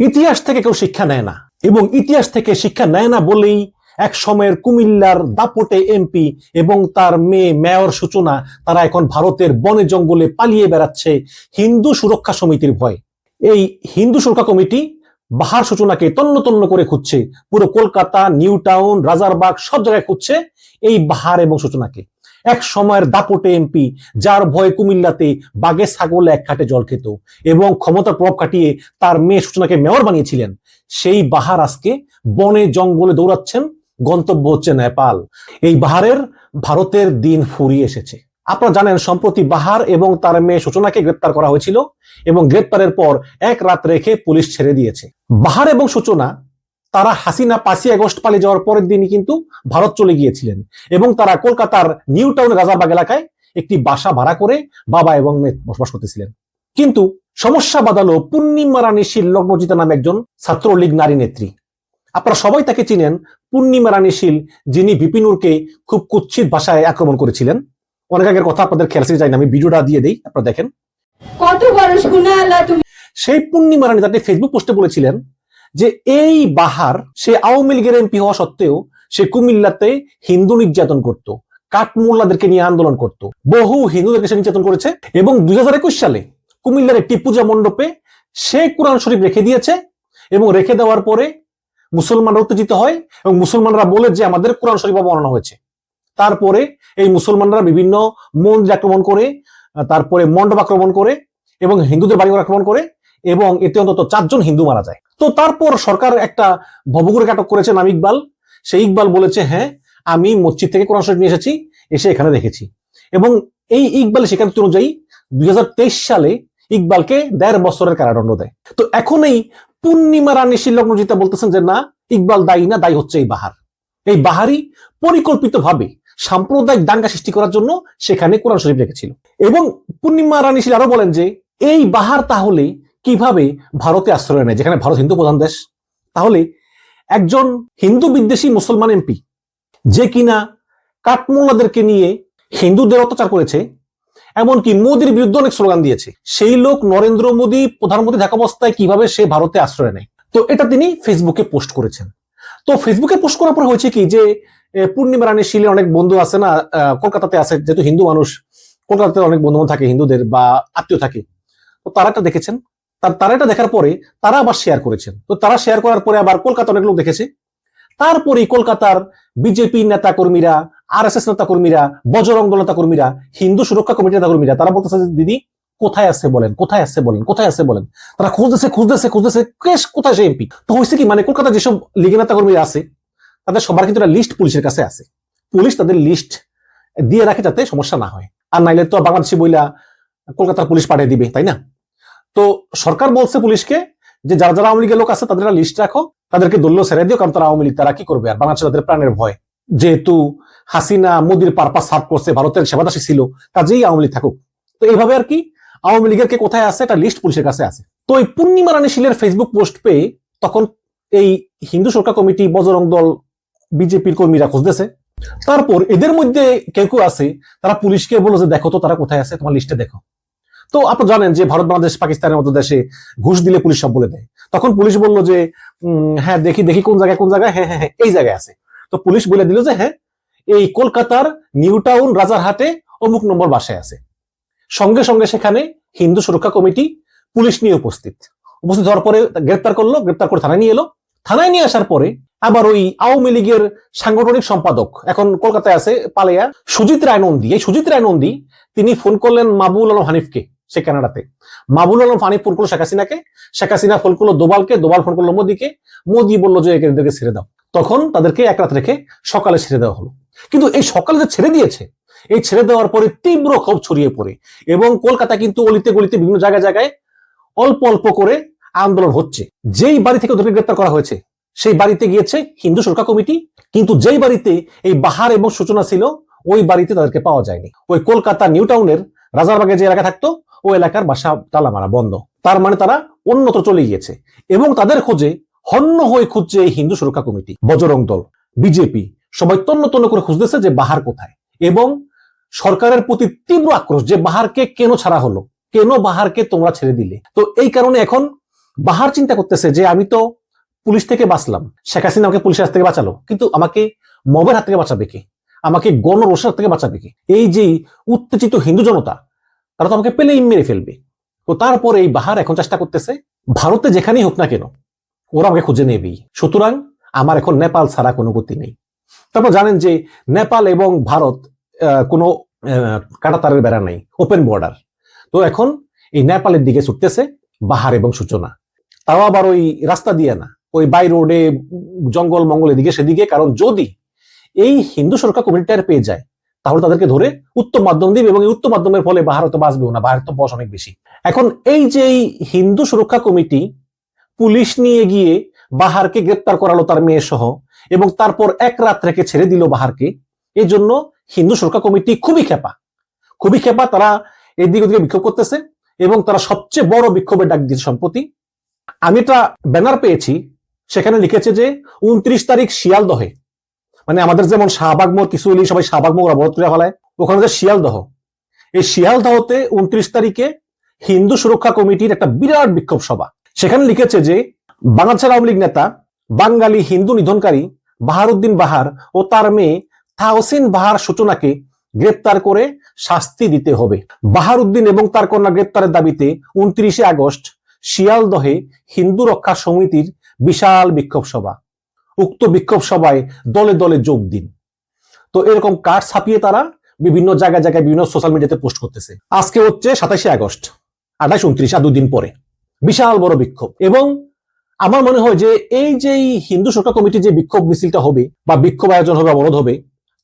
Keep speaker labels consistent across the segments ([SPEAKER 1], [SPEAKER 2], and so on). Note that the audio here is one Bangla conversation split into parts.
[SPEAKER 1] ইতিহাস থেকে কেউ শিক্ষা নেয় না। এবং ইতিহাস থেকে শিক্ষা নেয় না বলেই এক সময়ের কুমিল্লার দাপটে এমপি এবং তার মেয়ে মেয়র সূচনা তারা এখন ভারতের বনে জঙ্গলে পালিয়ে বেড়াচ্ছে হিন্দু সুরক্ষা সমিতির ভয়। এই হিন্দু সুরক্ষা কমিটি বাহার সূচনাকে তন্ন তন্ন করে খুঁজছে, পুরো কলকাতা নিউ টাউন রাজারবাগ সব জায়গায় খুঁজছে এই বাহার এবং সূচনাকে। এক সময়ের দাপটে এমপি, যার ভয়ে কুমিল্লাতে বাগে ছাগল এক খাটে জল খেত এবং ক্ষমতার প্রভাব কাটিয়ে তার মেয়ে সূচনাকে মেয়র বানিয়েছিলেন। সেই বাহার আজকে বনে জঙ্গলে দৌড়াচ্ছেন গন্তব্য হচ্ছে নেপাল। এই বাহারের ভারতের দিন ফুরিয়ে এসেছে। আপনারা জানেন, সম্প্রতি বাহার এবং তার মেয়ে সূচনাকে গ্রেপ্তার করা হয়েছিল এবং গ্রেপ্তারের পর এক রাত রেখে পুলিশ ছেড়ে দিয়েছে। বাহার এবং সূচনা তারা হাসিনা পাঁচই আগস্ট পালিয়ে যাওয়ার পরের দিনই কিন্তু ভারত চলে গিয়েছিলেন এবং তারা কলকাতার নিউ টাউনের রাজারবাগ এলাকায় একটি বাসা ভাড়া করে বাবা এবং মেয়ে বসবাস করতেছিলেন। কিন্তু সমস্যা বাদালো পূর্ণিমা রানী শীল লগ্নজিতা নামে একজন ছাত্রলীগ নারী নেত্রী। আপনারা সবাই তাকে চিনেন পূর্ণিমা রানী শীল যিনি বিপিনুরকে খুব কুৎসিত ভাষায় আক্রমণ করেছিলেন। অনেক আগের কথা আপনাদের খেয়াল যাই না আমি ভিডিওটা দিয়ে দেই আপনারা দেখেন।
[SPEAKER 2] কত বড় তুমি
[SPEAKER 1] সেই পূর্ণিমা রানী তাতে ফেসবুক পোস্টে বলেছিলেন যে এই বাহার সে আওয়ামী লীগের এমপি হওয়া সত্ত্বেও সে কুমিল্লাতে হিন্দু নির্যাতন করত, কাঠমোল্লাদেরকে নিয়ে আন্দোলন করত, বহু হিন্দুদেরকে সে নির্যাতন করেছে এবং দুই হাজার একুশ সালে কুমিল্লার একটি পূজা মণ্ডপে সে কোরআন শরীফ রেখে দিয়েছে এবং রেখে দেওয়ার পরে মুসলমানরা উত্তেজিত হয় এবং মুসলমানরা বলে যে আমাদের কোরআন শরীফ অবমাননা হয়েছে। তারপরে এই মুসলমানরা বিভিন্ন মন্দির আক্রমণ করে, তারপরে মণ্ডপ আক্রমণ করে এবং হিন্দুদের বাড়িঘর আক্রমণ করে এবং এতে অন্তত চারজন হিন্দু মারা যায়। তো তারপর সরকার একটা ভবগুড়ে আটক করেছে নাম ইকবাল। সেই ইকবাল বলেছে হ্যাঁ আমি মসজিদ থেকে কোরআন শরীফ নিয়ে এসেছি, এসে এখানে রেখেছি এবং এই ইকবাল স্বীকারোক্তি অনুযায়ী দুই সালে ইকবালকে দেড় বছরের কারাদণ্ড দেয়। তো এখন এই পূর্ণিমা রানী শিল্লগ্নজিতা বলতেছেন যে, না, ইকবাল দায়ী না, দায়ী হচ্ছে এই বাহার। এই বাহারি পরিকল্পিতভাবে সাম্প্রদায়িক দাঙ্গা সৃষ্টি করার জন্য সেখানে কোরআন শরীফ রেখেছিল। এবং পূর্ণিমা রানী শিল আরও বলেন যে, এই বাহার তাহলে কীভাবে ভারতে আশ্রয় নেয়? যেখানে ভারত হিন্দু প্রধান দেশ। তাহলে একজন হিন্দু বিদ্বেষী মুসলমান এমপি যে কিনা কাঠমোল্লাদেরকে নিয়ে হিন্দুদের অত্যাচার করেছে, এমনকি মোদির বিরুদ্ধে অনেক স্লোগান দিয়েছে, সেই লোক নরেন্দ্র মোদী, প্রধানমন্ত্রী থাকা অবস্থায় কীভাবে সে ভারতে আশ্রয় নেয়? তো এটা তিনি ফেসবুকে পোস্ট করেছেন। তো ফেসবুকে পোস্ট করার পর হয়েছে কি যে পূর্ণিমা রানী শিলে অনেক বন্ধু আছে না কলকাতাতে আছে, যেহেতু হিন্দু মানুষ, কলকাতাতে অনেক বন্ধু থাকে হিন্দুদের বা আত্মীয় থাকে। তো তারা এটা দেখেছেন। তার এটা দেখার পরে তারা আবার শেয়ার করেছেন। তো তারা শেয়ার করার পরে আবার কলকাতা অনেক লোক দেখেছে। তারপরে কলকাতার বিজেপি নেতা কর্মীরা আর এস এস নেতা কর্মীরা বজরং দল নেতা কর্মীরা হিন্দু সুরক্ষা কমিটির নেতা কর্মীরা তারা বলতেছে দিদি, কোথায় আছে বলেন? কোথায় আছে বলেন? কোথায় আছে বলেন? তারা খুঁজতেছে খুঁজতেছে খুঁজতেছে, কেস কোথায় সে এমপি তো হয়েছে কি মানে কলকাতা যেসব লীগের নেতা কর্মীরা আছে, তাদের সবার কিন্তু লিস্ট পুলিশের কাছে আছে। পুলিশ তাদের লিস্ট দিয়ে রাখে যাতে সমস্যা না হয়। আর নাইলে তো বাংলাদেশি বইলা কলকাতার পুলিশ পাঠিয়ে দিবে, তাই না? তো সরকার বলছে পুলিশকে যে যারা যারা আওয়ামী লীগের লোক আছে, তাদের লিস্ট রাখো, তাদেরকে দলীয় ছেড়ে দিও, কারণ তারা আওয়ামী লীগ, তারা কি করবে? আর বাংলাদেশে তাদের প্রাণের ভয়। যেহেতু হাসিনা মোদির পারপাস সার্ভ করছে, ভারতের সেবাদাসী ছিল কাজেই আওয়ামী লীগ থাকুক। তো এইভাবে আর কি আওয়ামী লীগের কে কোথায় আছে? একটা লিস্ট পুলিশের কাছে আছে। তো এই পূর্ণিমা রানী শিলের ফেসবুক পোস্ট পেয়ে তখন এই হিন্দু সুরক্ষা কমিটি, বজরং দল, বিজেপির কর্মীরা খুঁজতেছে। তারপর এদের মধ্যে কেউ কেউ আছে, তারা পুলিশকে বলল যে, দেখো তো তারা কোথায় আছে? তোমার লিস্টে দেখো। তো আপনি জানেন যে ভারত, বাংলাদেশ, পাকিস্তানের মতো দেশে ঘুষ দিলে পুলিশ সব বলে দেয়। তখন পুলিশ বলল যে হ্যাঁ দেখি দেখি কোন জায়গায় কোন জায়গায় হ্যাঁ হ্যাঁ হ্যাঁ এই জায়গায় আছে। তো পুলিশ বলে দিল যে হ্যাঁ এই কলকাতার নিউ টাউন রাজারহাটে অমুক নম্বর বাসায় আছে। সঙ্গে সঙ্গে সেখানে হিন্দু সুরক্ষা কমিটি পুলিশ নিয়ে উপস্থিত। উপস্থিত হওয়ার পরে গ্রেপ্তার করল, গ্রেপ্তার করে থানায় নিয়ে এলো। থানায় নিয়ে আসার পরে আবার ওই আওয়ামী লীগের সাংগঠনিক সম্পাদক, এখন কলকাতায় আছে পালেয়া, সুজিত রায় নন্দী এই সুজিত রায় নন্দী তিনি ফোন করলেন মাবুল আলম হানিফকে। সে কানাডাতে। মাবুল আলম হানিফ ফোন করল শেখ হাসিনাকে। শেখ হাসিনা ফোন করল দোবালকে, দোবাল ফোন করল মোদীকে। মোদী বলল যে এদেরকে ছেড়ে দাও। তখন তাদেরকে এক রাত রেখে সকালে ছেড়ে দেওয়া হলো। কিন্তু এই সকালে যে ছেড়ে দিয়েছে, এই ছেড়ে দেওয়ার পরে তীব্র ক্ষোভ ছড়িয়ে পড়ে এবং কলকাতা কিন্তু অলিতে গলিতে বিভিন্ন জায়গায় জায়গায় অল্প অল্প করে আন্দোলন হচ্ছে। যেই বাড়ি থেকে ওদেরকে গ্রেপ্তার করা হয়েছে, সেই বাড়িতে গিয়েছে হিন্দু সুরক্ষা কমিটি। কিন্তু যেই বাড়িতে এই বাহার এবং সূচনা ছিল, ওই বাড়িতে তাদেরকে পাওয়া যায়নি। ওই কলকাতা নিউ টাউনের রাজারবাগে যে এলাকা থাকতো ওই এলাকার বাসা তালা মারা বন্ধ। তার মানে তারা অন্যত্র চলে গিয়েছে এবং তাদের খোঁজে, হন্য হয়ে খুঁজছে এই হিন্দু সুরক্ষা কমিটি, বজরং দল। বিজেপি সবাই তন্ন তন্ন করে খুঁজতেছে যে বাহার কোথায় এবং সরকারের প্রতি তীব্র আক্রোশ যে বাহারকে কেন ছাড়া হলো, কেন বাহারকে তোমরা ছেড়ে দিলে? তো এই কারণে এখন বাহার চিন্তা করতেছে যে আমি তো পুলিশ থেকে বাঁচলাম, শেখ হাসিনা আমাকে পুলিশের হাত থেকে বাঁচালো, কিন্তু আমাকে মবের হাত থেকে বাঁচাবে কে? আমাকে গণরোষের হাত থেকে বাঁচাবে কে? এই যে উত্তেজিত হিন্দু জনতা তারা তো আমাকে পেলেই মেরে ফেলবে। তো তারপরে এই বাহার এখন চেষ্টা করতেছে, ভারতে যেখানেই হোক না কেন, ওরা আমাকে খুঁজে নেবেই। সুতরাং আমার এখন নেপাল ছাড়া কোনো গতি নেই। তারপর জানেন যে নেপাল এবং ভারত কোনো কাঁটাতারের বেড়া নেই ওপেন বর্ডার তো এখন এই নেপালের দিকে ছুটতেছে বাহার এবং সূচনা। তাও আবার ওই রাস্তা দিয়ে না, ওই বাই রোডে, জঙ্গল মঙ্গল এদিকে সেদিকে, কারণ যদি এই হিন্দু সরকার কমিটিটার পেয়ে যায় তাহলে তাদেরকে ধরে উত্তম মাধ্যম দিবে এবং এই উত্তম মাধ্যমের ফলে বাহার তো বাঁচবেও না বাহার তো বয়স অনেক বেশি। এখন এই যে হিন্দু সুরক্ষা কমিটি পুলিশ নিয়ে গিয়ে বাহারকে গ্রেপ্তার করালো তার মেয়ে সহ এবং তারপর এক রাত রেখে ছেড়ে দিল বাহারকে এই জন্য হিন্দু সুরক্ষা কমিটি খুবই খেপা খুবই খেপা তারা এদিক ওদিকে বিক্ষোভ করতেছে এবং তারা সবচেয়ে বড় বিক্ষোভের ডাক দিয়েছে সম্প্রতি। আমি একটা ব্যানার পেয়েছি, সেখানে লিখেছে যে, উনত্রিশ তারিখ শিয়ালদহে। মানে আমাদের যেমন শাহবাগ মোড়, কিছু হলেই সবাই শাহবাগ মোড় অবরোধ করে ফেলায়। ওখানে যে শিয়ালদহ, এই শিয়ালদহতে উনত্রিশ তারিখে হিন্দু সুরক্ষা কমিটির একটা বিরাট বিক্ষোভ সভা। সেখানে লিখেছে যে, বাংলাদেশের আওয়ামী লীগ নেতা, বাঙালি হিন্দু নিধনকারী বাহারুদ্দিন বাহার ও তার মেয়ে তাহসিন বাহার সূচনাকে গ্রেপ্তার করে শাস্তি দিতে হবে। বাহারুদ্দিন এবং তার কন্যা গ্রেপ্তারের দাবিতে উনত্রিশে আগস্ট শিয়ালদহে হিন্দু রক্ষা সমিতির বিশাল বিক্ষোভ সভা। উক্ত বিক্ষোভ সভায় দলে দলে যোগ দিন। তো এরকম কার্ড ছাপিয়ে তারা বিভিন্ন জায়গায় জায়গায় বিভিন্ন সোশ্যাল মিডিয়াতে পোস্ট করতেছে। আজকে হচ্ছে সাতাশে আগস্ট, আঠাশ, উনত্রিশ, আর দুদিন পরে। বিশাল বড় বিক্ষোভ এবং আমার মনে হয় যে এই যে হিন্দু সুরক্ষা কমিটি যে বিক্ষোভ মিছিলটা হবে বা বিক্ষোভ আয়োজন হবে, অবরোধ হবে,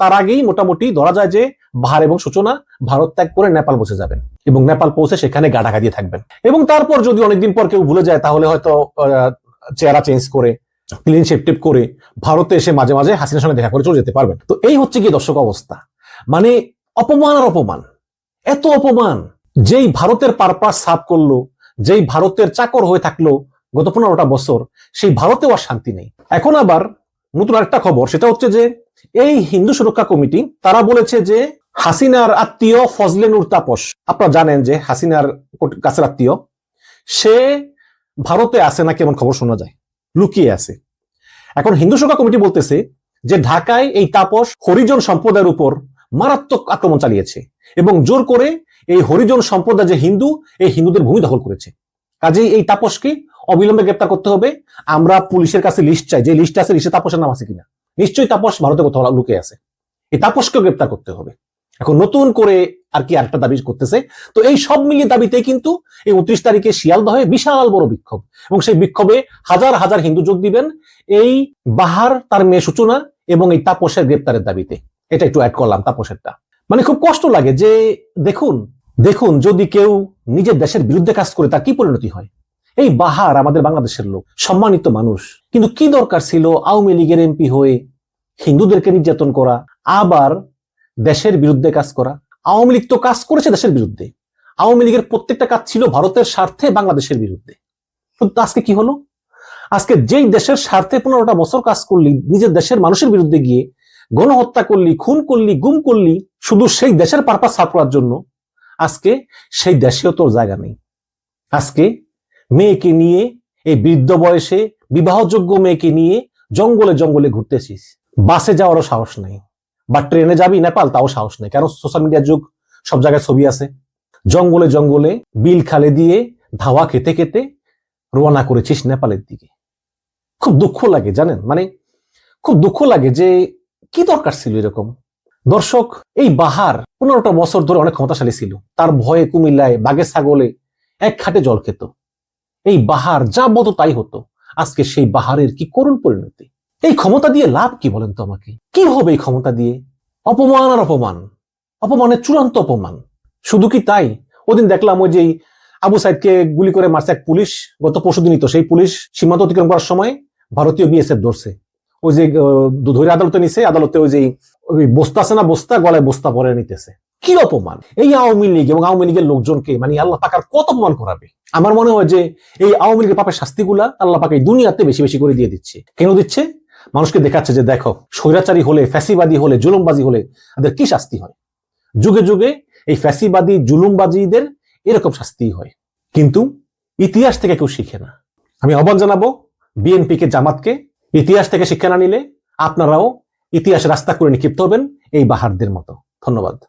[SPEAKER 1] তার আগেই মোটামুটি ধরা যায় যে ভার এবং সূচনা ভারত ত্যাগ করে নেপাল বসে যাবেন এবং নেপাল পৌঁছে সেখানে গা ঢাকা দিয়ে থাকবেন। এবং তারপর যদি অনেকদিন পর কেউ ভুলে যায়, তাহলে হয়তো চেহারা চেঞ্জ করে ক্লিন শেপ টেপ করে ভারতে এসে মাঝে মাঝে হাসিনার সঙ্গে দেখা করে চলে যেতে পারবেন। তো এই হচ্ছে কি দর্শক অবস্থা। মানে অপমান আর অপমান। এত অপমান। যেই ভারতের পারপাস সাফ করল, যেই ভারতের চাকর হয়ে থাকল গত পনেরোটা বছর, সেই ভারতেও আর শান্তি নেই। এখন আবার নতুন আরেকটা খবর, সেটা হচ্ছে যে এই হিন্দু সুরক্ষা কমিটি, তারা বলেছে যে হাসিনার আত্মীয় ফজলে নুর তাপস, আপনারা জানেন যে হাসিনার কাছের আত্মীয়, সে ভারতে আছে না কেমন খবর শোনা যায়। লুকিয়ে আছে। এখন হিন্দু সুরক্ষা কমিটি বলতেছে যে ঢাকায় এই তাপস হরিজন সম্প্রদায়ের উপর মারাত্মক আক্রমণ চালিয়েছে এবং জোর করে এই হরিজন সম্প্রদায় যে হিন্দু, এই হিন্দুদের ভূমি দখল করেছে। কাজেই এই তাপসকে অবিলম্বে গ্রেপ্তার করতে হবে। আমরা পুলিশের কাছে লিস্ট চাই যে লিস্ট আছে, লিস্টে তাপসের নাম আছে কিনা। নিশ্চয়ই তাপস ভারতে কোথাও লুকে আছে। এই তাপসকে গ্রেপ্তার করতে হবে। এখন নতুন করে আর কি আরেকটা দাবি করতেছে। তো এই সব মিলিয়ে দাবিতে কিন্তু এই উনত্রিশ তারিখে শিয়ালদহে বিশাল বড় বিক্ষোভ। এবং সেই বিক্ষোভে হাজার হাজার হিন্দু যোগ দিবেন এই বাহার তার মেয়ে সূচনা এবং এই তাপসের গ্রেপ্তারের দাবিতে। এটা একটু অ্যাড করলাম তাপসেরটা। মানে খুব কষ্ট লাগে যে দেখুন দেখুন যদি কেউ নিজের দেশের বিরুদ্ধে কাজ করে তার কি পরিণতি হয়? এই বাহার আমাদের বাংলাদেশের লোক, সম্মানিত মানুষ। কিন্তু কি দরকার ছিল আওয়ামী লীগের এমপি হয়ে হিন্দুদেরকে নির্যাতন করা? আবার দেশের বিরুদ্ধে কাজ করা, আওয়ামী লীগ তো কাজ করেছে দেশের বিরুদ্ধে। আওয়ামী লীগের প্রত্যেকটা কাজ ছিল ভারতের স্বার্থে, বাংলাদেশের বিরুদ্ধে। কিন্তু আজকে কি হলো? আজকে যেই দেশের স্বার্থে পনেরোটা বছর কাজ করলি, নিজের দেশের মানুষের বিরুদ্ধে গিয়ে গণহত্যা করলি, খুন করলি, গুম করলি, শুধু সেই দেশের পারপাস সাফ করার জন্য, আজকে সেই দেশেও তোর জায়গা নেই। আজকে মেয়েকে নিয়ে, এই বৃদ্ধ বয়সে বিবাহযোগ্য মেয়েকে নিয়ে জঙ্গলে জঙ্গলে ঘুরতেছিস। বাসে যাওয়ারও সাহস নেই। বা ট্রেনে যাবি, নেপাল, তাও সাহস নেই। কারণ সোশ্যাল মিডিয়ার যুগ, সব জায়গায় ছবি আছে। জঙ্গলে জঙ্গলে বিল খালে দিয়ে ধাওয়া খেতে খেতে রওনা করেছিস নেপালের দিকে। খুব দুঃখ লাগে, জানেন? মানে খুব দুঃখ লাগে যে কি দরকার ছিল এরকম? দর্শক, এই বাহার পনেরোটা বছর ধরে অনেক ক্ষমতাশালী ছিল। তার ভয়ে কুমিল্লায় বাগে ছাগলে এক খাটে জল খেত। এই বাহার যা মতো তাই হতো। আজকে সেই বাহারের কি করুণ পরিণতি? এই ক্ষমতা দিয়ে লাভ কি বলেন তো আমাকে? কি হবে এই ক্ষমতা দিয়ে? অপমান আর অপমান। অপমানের চূড়ান্ত অপমান। শুধু কি তাই? ওদিন দেখলাম ওই যে আবু সাইদকে গুলি করে মারছে এক পুলিশ, গত পরশুদিনই তো সেই পুলিশ সীমান্ত অতিক্রম করার সময় ভারতীয় বিএসএফ ধরছে। ওই যে ধরে আদালতে নিছে, আদালতে ওই যে বস্তা আছে না বস্তা, গলায় বস্তা পরে নিতেছে। কি অপমান? এই আওয়ামী লীগ এবং আওয়ামী লীগের লোকজনকে মানে আল্লাহ পাকার কত অপমান করাবে? আমার মনে হয় যে এই আওয়ামী লীগের পাপের শাস্তিগুলা আল্লাহ পাকে দুনিয়াতে বেশি বেশি করে দিয়ে দিচ্ছে। কেন দিচ্ছে? মানুষকে দেখাচ্ছে যে দেখো, স্বৈরাচারী হলে, ফ্যাসিবাদী হলে, জুলুমবাজি হলে তাদের কি শাস্তি হয়? যুগে যুগে এই ফ্যাসিবাদী, জুলুমবাজিদের এরকম শাস্তি হয়। কিন্তু ইতিহাস থেকে কেউ শিখে না। আমি আহ্বান জানাব বিএনপি কে জামাতকে, ইতিহাস থেকে শিক্ষা না নিলে আপনারাও ইতিহাস রাস্তা করে নিক্ষিপ্ত হবেন এই বাহারদের মতো। ধন্যবাদ।